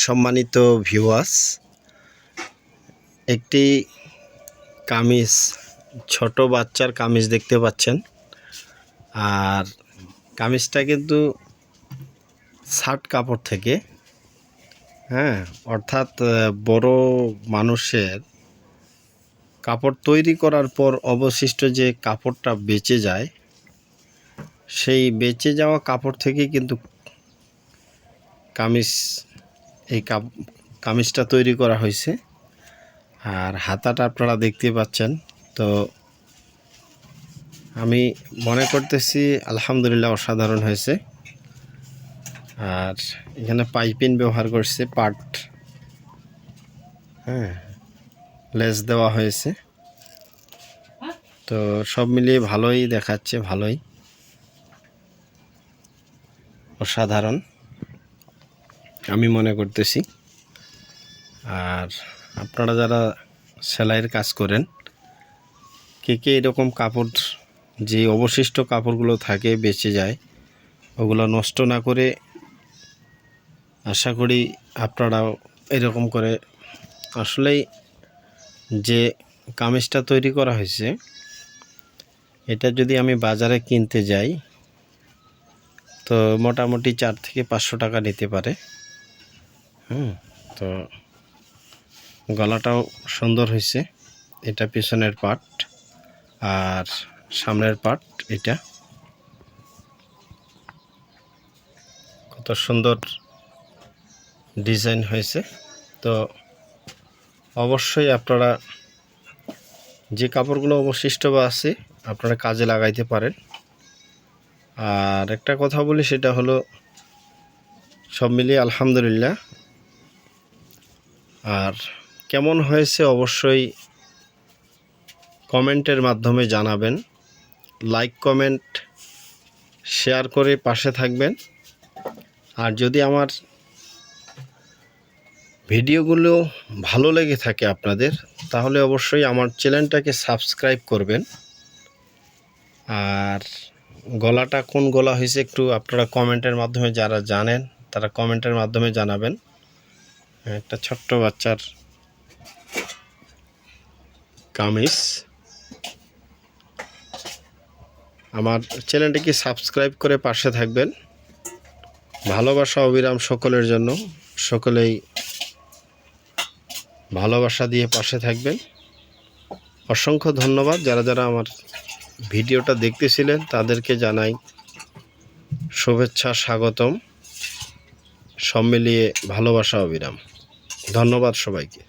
সম্মানিত ভিউয়ার্স একটি কামিজ, ছোট বাচ্চার কামিজ দেখতে পাচ্ছেন। আর কামিজটা কিন্তু শার্ট কাপড় থেকে হ্যাঁ অর্থাৎ বড় মানুষের কাপড় তৈরি করার পর অবশিষ্ট যে কাপড়টা বেঁচে যায়, সেই বেঁচে যাওয়া কাপড় থেকে কিন্তু কামিজ এই কামিজটা তৈরি করা হয়েছে। আর হাতাটা আপনারা দেখতে পাচ্ছেন। তো আমি মনে করতেছি, আলহামদুলিল্লাহ অসাধারণ হয়েছে। আর এখানে পাইপিন ব্যবহার করছে, পাট। হ্যাঁ লেস দেওয়া হয়েছে। তো সব মিলিয়ে ভালোই দেখাচ্ছে, ভালোই। অসাধারণ। আমি মনে করতেছি। আর আপনারা যারা সেলাইয়ের কাজ করেন, কে কে এরকম কাপড়, যে অবশিষ্ট কাপড়গুলো থাকে বেঁচে যায়, ওগুলো নষ্ট না করে আশা করি আপনারাও এরকম করে। আসলেই যে কামিজটা তৈরি করা হয়েছে, এটা যদি আমি বাজারে কিনতে যাই, তো মোটামুটি চার থেকে পাঁচশো টাকা নিতে পারে। হুম, তো গলাটাও সুন্দর হয়েছে। এটা পিছনের পার্ট আর সামনের পার্ট এটা। কত সুন্দর ডিজাইন হয়েছে। তো অবশ্যই আপনারা যে কাপড়গুলো অবশিষ্ট বা আছে, আপনারা কাজে লাগাইতে পারেন। আর একটা কথা বলি, সেটা হলো, সব মিলিয়ে আলহামদুলিল্লাহ আর কেমন হয়েছে অবশ্যই কমেন্টের মাধ্যমে জানাবেন। লাইক কমেন্ট শেয়ার করে পাশে থাকবেন। আর যদি আমার ভিডিওগুলো ভালো লেগে থাকে আপনাদের, তাহলে অবশ্যই আমার চ্যানেলটাকে সাবস্ক্রাইব করবেন। আর গলাটা কোন গলা হয়েছে একটু আপনারা কমেন্টের মাধ্যমে যারা জানেন, তারা কমেন্টের মাধ্যমে জানাবেন। একটা ছোট্ট বাচ্চার কামিজ। আমার চ্যানেলটিকে সাবস্ক্রাইব করে পাশে থাকবেন। ভালোবাসা, অবিরাম সকলের জন্য সকলেই ভালোবাসা দিয়ে পাশে থাকবেন। অসংখ্য ধন্যবাদ। যারা যারা আমার ভিডিওটা দেখতেছিলেন, তাদেরকে জানাই শুভেচ্ছা, স্বাগতম। সব মিলিয়ে ভালোবাসা, অবিরাম। ধন্যবাদ সবাইকে।